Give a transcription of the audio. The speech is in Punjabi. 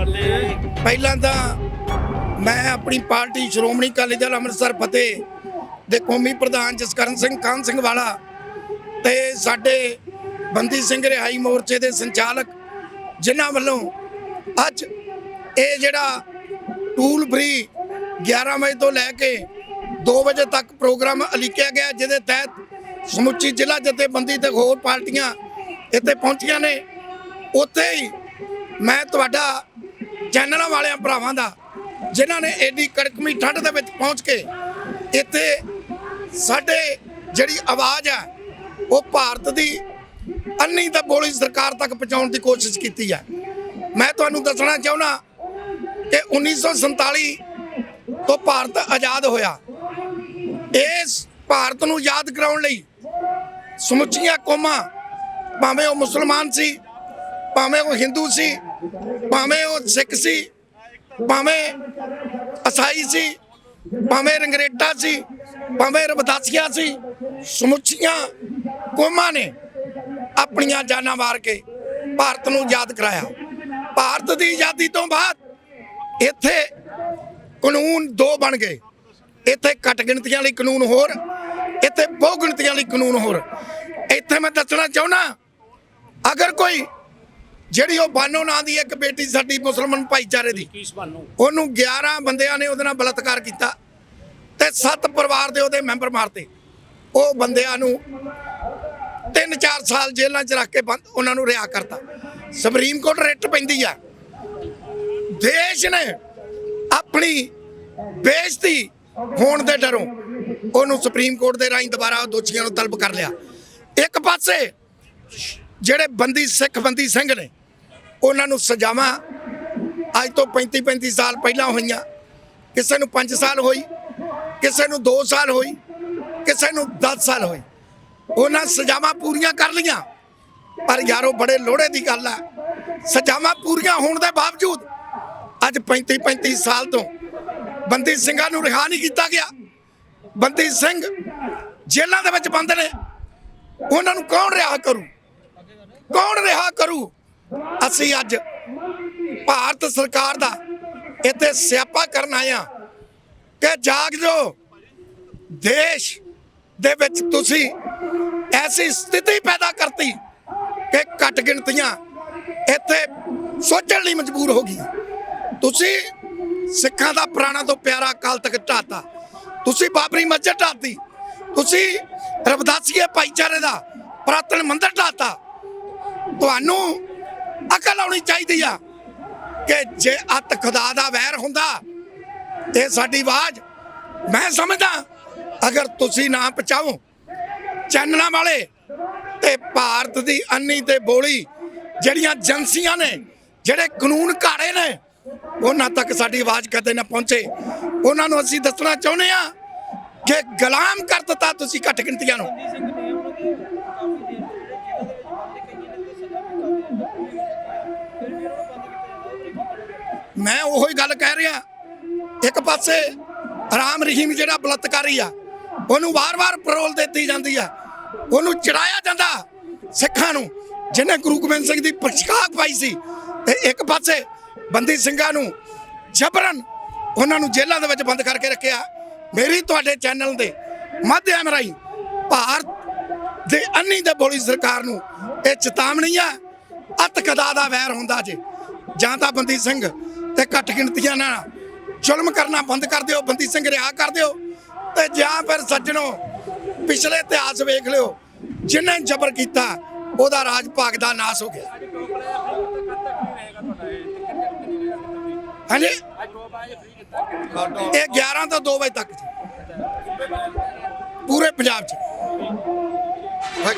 ਪਹਿਲਾਂ ਤਾਂ ਮੈਂ ਆਪਣੀ ਪਾਰਟੀ ਸ਼੍ਰੋਮਣੀ ਅਕਾਲੀ ਦਲ ਅੰਮ੍ਰਿਤਸਰ ਫਤਿਹ ਦੇ ਕੌਮੀ ਪ੍ਰਧਾਨ ਜਸਕਰਨ ਸਿੰਘ ਕਾਨ ਸਿੰਘ ਵਾਲਾ ਤੇ ਸਾਡੇ ਬੰਦੀ ਸਿੰਘ ਰਿਹਾਈ ਮੋਰਚੇ ਦੇ ਸੰਚਾਲਕ ਜਿਨ੍ਹਾਂ ਵੱਲੋਂ ਅੱਜ ਇਹ ਜਿਹੜਾ ਟੂਲ ਫ੍ਰੀ 11 ਵਜੇ ਤੋਂ ਲੈ ਕੇ 2 ਵਜੇ ਤੱਕ ਪ੍ਰੋਗਰਾਮ ਅਲੀਕਿਆ ਗਿਆ, ਜਿਹਦੇ ਤਹਿਤ ਸਮੁੱਚੀ ਜ਼ਿਲ੍ਹਾ ਜਥੇਬੰਦੀ ਤੇ ਹੋਰ ਪਾਰਟੀਆਂ ਇੱਥੇ ਪਹੁੰਚੀਆਂ ਨੇ। ਉੱਥੇ ਹੀ ਮੈਂ ਤੁਹਾਡਾ ਚੈਨਲਾਂ ਵਾਲਿਆਂ ਭਰਾਵਾਂ ਦਾ, ਜਿਨ੍ਹਾਂ ਨੇ ਐਡੀ ਕੜਕਮੀ ਠੰਡ ਦੇ ਵਿੱਚ ਪਹੁੰਚ ਕੇ ਇੱਥੇ ਸਾਡੇ ਜਿਹੜੀ ਆਵਾਜ਼ ਹੈ, ਉਹ ਭਾਰਤ ਦੀ ਅੰਨੀ ਤਾਂ ਬੋਲੀ ਸਰਕਾਰ ਤੱਕ ਪਹੁੰਚਾਉਣ ਦੀ ਕੋਸ਼ਿਸ਼ ਕੀਤੀ ਹੈ। ਮੈਂ ਤੁਹਾਨੂੰ ਦੱਸਣਾ ਚਾਹੁੰਦਾ ਕਿ 1947 ਤੋਂ ਭਾਰਤ ਆਜ਼ਾਦ ਹੋਇਆ। ਇਸ ਭਾਰਤ ਨੂੰ ਯਾਦ ਕਰਾਉਣ ਲਈ ਸਮੁੱਚੀਆਂ ਕੌਮਾਂ, ਭਾਵੇਂ ਉਹ ਮੁਸਲਮਾਨ ਸੀ, ਭਾਵੇਂ ਉਹ ਹਿੰਦੂ ਸੀ ਭਾਵੇਂ ਉਹ ਸਿੱਖ ਸੀ, ਭਾਵੇਂ ਅਸਾਈ ਸੀ, ਭਾਵੇਂ ਰੰਗਰੇਟਾ ਸੀ, ਭਾਵੇਂ ਰਵਦਾਸੀਆ ਸੀ, ਸਮੁੱਚੀਆਂ ਕੌਮਾਂ ਨੇ ਆਪਣੀਆਂ ਜਾਨਾਂ ਮਾਰ ਕੇ ਭਾਰਤ ਨੂੰ ਆਜ਼ਾਦ ਕਰਾਇਆ। ਭਾਰਤ ਦੀ ਆਜ਼ਾਦੀ ਤੋਂ ਬਾਅਦ ਇੱਥੇ ਕਾਨੂੰਨ ਦੋ ਬਣ ਗਏ। ਇੱਥੇ ਘੱਟ ਗਿਣਤੀਆਂ ਲਈ ਕਾਨੂੰਨ ਹੋਰ, ਇੱਥੇ ਬਹੁ ਗਿਣਤੀਆਂ ਲਈ ਕਾਨੂੰਨ ਹੋਰ। ਇੱਥੇ ਮੈਂ ਦੱਸਣਾ ਚਾਹੁੰਦਾ, ਅਗਰ ਕੋਈ ਜਿਹੜੀ ਉਹ ਬਾਨੋ ਨਾਂ ਦੀ ਇੱਕ ਬੇਟੀ ਸਾਡੀ ਮੁਸਲਮਾਨ ਭਾਈਚਾਰੇ ਦੀ। ਉਹਨੂੰ 11 ਬੰਦਿਆਂ ਨੇ ਉਹਦੇ ਨਾਲ ਬਲਾਤਕਾਰ ਕੀਤਾ ਤੇ ਸੱਤ ਪਰਿਵਾਰ ਦੇ ਉਹਦੇ ਮੈਂਬਰ ਮਾਰਤੇ। ਉਹ ਬੰਦਿਆਂ ਨੂੰ 3-4 ਸਾਲ ਜੇਲ੍ਹਾਂ 'ਚ ਰੱਖ ਕੇ ਬੰਦ ਉਹਨਾਂ ਨੂੰ ਰਿਹਾ ਕਰਤਾ। ਸੁਪਰੀਮ ਕੋਰਟ ਰਿਟ ਪੈਂਦੀ ਆ। ਦੇਸ਼ ਨੇ ਆਪਣੀ ਬੇਇੱਜ਼ਤੀ ਹੋਣ ਦੇ ਡਰੋਂ ਉਹਨੂੰ ਸੁਪਰੀਮ ਕੋਰਟ ਦੇ ਰਾਹੀਂ ਦੁਬਾਰਾ ਦੋਸ਼ੀਆਂ ਨੂੰ ਤਲਬ ਕਰ ਲਿਆ। ਇੱਕ ਪਾਸੇ ਜਿਹੜੇ ਬੰਦੀ ਸਿੱਖ ਬੰਦੀ ਸਿੰਘ ਨੇ ਉਹਨਾਂ ਨੂੰ ਸਜ਼ਾਵਾਂ ਅੱਜ ਤੋਂ 35 35 ਸਾਲ ਪਹਿਲਾਂ ਹੋਈਆਂ। ਕਿਸੇ ਨੂੰ 5 ਸਾਲ ਹੋਈ, ਕਿਸੇ ਨੂੰ 2 ਸਾਲ ਹੋਈ, ਕਿਸੇ ਨੂੰ 10 ਸਾਲ ਹੋਈ। ਉਹਨਾਂ ਸਜ਼ਾਵਾਂ ਪੂਰੀਆਂ ਕਰ ਲੀਆਂ ਪਰ ਯਾਰੋ, ਬੜੇ ਲੋੜੇ ਦੀ ਗੱਲ ਆ। ਸਜ਼ਾਵਾਂ ਪੂਰੀਆਂ ਹੋਣ ਦੇ ਬਾਵਜੂਦ ਅੱਜ 35 35 ਸਾਲ ਤੋਂ ਬੰਦੀ ਸਿੰਘਾਂ ਨੂੰ ਰਿਹਾ ਨਹੀਂ ਕੀਤਾ ਗਿਆ। ਬੰਦੀ ਸਿੰਘ ਜੇਲ੍ਹਾਂ ਦੇ ਵਿੱਚ ਬੰਦ ਨੇ। ਉਹਨਾਂ ਨੂੰ ਕੌਣ ਰਿਹਾ ਕਰੂ? ਕੌਣ ਰਿਹਾ ਕਰੂ? ਅਸੀਂ ਅੱਜ ਭਾਰਤ ਸਰਕਾਰ ਦਾ ਇੱਥੇ ਸਿਆਪਾ ਕਰਨ ਆਏ ਆਇਆ ਕਿ ਜਾਗ ਜੋ, ਦੇਸ਼ ਦੇ ਵਿੱਚ ਤੁਸੀਂ ਐਸੀ ਸਥਿਤੀ ਪੈਦਾ ਕਰਤੀ ਕਿ ਘੱਟ ਗਿਣਤੀਆਂ ਇੱਥੇ ਸੋਚਣ ਲਈ ਮਜਬੂਰ ਹੋ ਗਈਆਂ। ਤੁਸੀਂ ਸਿੱਖਾਂ ਦਾ ਪੁਰਾਣਾ ਤੋਂ ਪਿਆਰਾ ਅਕਾਲ ਤਖਤ ਢਾਤਾ ਤੁਸੀਂ ਬਾਬਰੀ ਮਸਜਿਦ ਢਾਤੀ ਤੁਸੀਂ ਰਵਦਾਸੀਏ ਭਾਈਚਾਰੇ ਦਾ ਪ੍ਰਾਤਨ ਮੰਦਰ ਢਾਤਾ ਤੁਹਾਨੂੰ ਅਕਲ ਆਉਣੀ ਚਾਹੀਦੀ ਆ ਕਿ ਜੇ ਅੱਤ ਖੁਦਾ ਦਾ ਵੈਰ ਹੁੰਦਾ ਇਹ ਸਾਡੀ ਆਵਾਜ਼, ਮੈਂ ਸਮਝਦਾ ਅਗਰ ਤੁਸੀਂ ਨਾ ਪਹੁੰਚਾਓ ਚੈਨਲਾਂ ਵਾਲੇ ਤੇ ਭਾਰਤ ਦੀ ਅੰਨੀ ਤੇ ਬੋਲੀ, ਜਿਹੜੀਆਂ ਏਜੰਸੀਆਂ ਨੇ, ਜਿਹੜੇ ਕਾਨੂੰਨ ਘਾੜੇ ਨੇ, ਉਹਨਾਂ ਤੱਕ ਸਾਡੀ ਆਵਾਜ਼ ਕਦੇ ਨਾ ਪਹੁੰਚੇ। ਉਹਨਾਂ ਨੂੰ ਅਸੀਂ ਦੱਸਣਾ ਚਾਹੁੰਦੇ ਆ ਕਿ ਗੁਲਾਮ ਕਰ ਦਿੱਤਾ ਤੁਸੀਂ ਘੱਟ ਗਿਣਤੀਆਂ ਨੂੰ। ਮੈਂ ਉਹੀ ਗੱਲ ਕਹਿ ਰਿਹਾ। ਇੱਕ ਪਾਸੇ ਰਾਮ ਰਹੀਮ ਜਿਹੜਾ ਬਲਤਕਾਰੀ ਆ, ਉਹਨੂੰ ਵਾਰ-ਵਾਰ ਪਰੋਲ ਦਿੱਤੀ ਜਾਂਦੀ ਆ। ਉਹਨੂੰ ਚੜਾਇਆ ਜਾਂਦਾ ਸਿੱਖਾਂ ਨੂੰ, ਜਿਹਨੇ ਗੁਰੂ ਗੋਬਿੰਦ ਸਿੰਘ ਦੀ ਪ੍ਰਸ਼ਕਾਕ ਪਾਈ ਸੀ। ਤੇ ਇੱਕ ਪਾਸੇ ਬੰਦੀ ਸਿੰਘਾਂ ਨੂੰ ਜਬਰਨ ਉਹਨਾਂ ਨੂੰ ਜੇਲ੍ਹਾਂ ਦੇ ਵਿੱਚ ਬੰਦ ਕਰਕੇ ਰੱਖਿਆ। ਮੇਰੀ ਤੁਹਾਡੇ ਚੈਨਲ ਦੇ ਮਾਧਿਅਮ ਰਾਹੀਂ ਭਾਰਤ ਦੇ ਅੰਨੀ ਦੇ ਬੋਲੀ ਸਰਕਾਰ ਨੂੰ ਇਹ ਚੇਤਾਵਨੀ ਆ ਅਤਕਦਾ ਦਾ ਵੈਰ ਹੁੰਦਾ ਜੇ। ਜਾਂ ਤਾਂ ਬੰਦੀ ਸਿੰਘ ਤੇ ਘੱਟ ਗਿਣਤੀਆਂ ਨਾਲ ਜ਼ੁਲਮ ਕਰਨਾ ਬੰਦ ਕਰ ਦਿਓ, ਬੰਦੀ ਸਿੰਘ ਰਿਹਾ ਕਰ ਦਿਓ। ਤੇ ਜਾਂ ਫਿਰ ਸੱਜਣੋ, ਪਿਛਲੇ ਇਤਿਹਾਸ ਵੇਖ ਲਿਓ, ਜਿਨੇ ਜ਼ਬਰ ਕੀਤਾ, ਉਹਦਾ ਰਾਜ ਭਾਗ ਦਾ ਨਾਸ ਹੋ ਗਿਆ। ਹਾਂਜੀ? ਇਹ 11 ਤੋਂ 2 ਵਜੇ ਤੱਕ ਪੂਰੇ ਪੰਜਾਬ 'ਚ।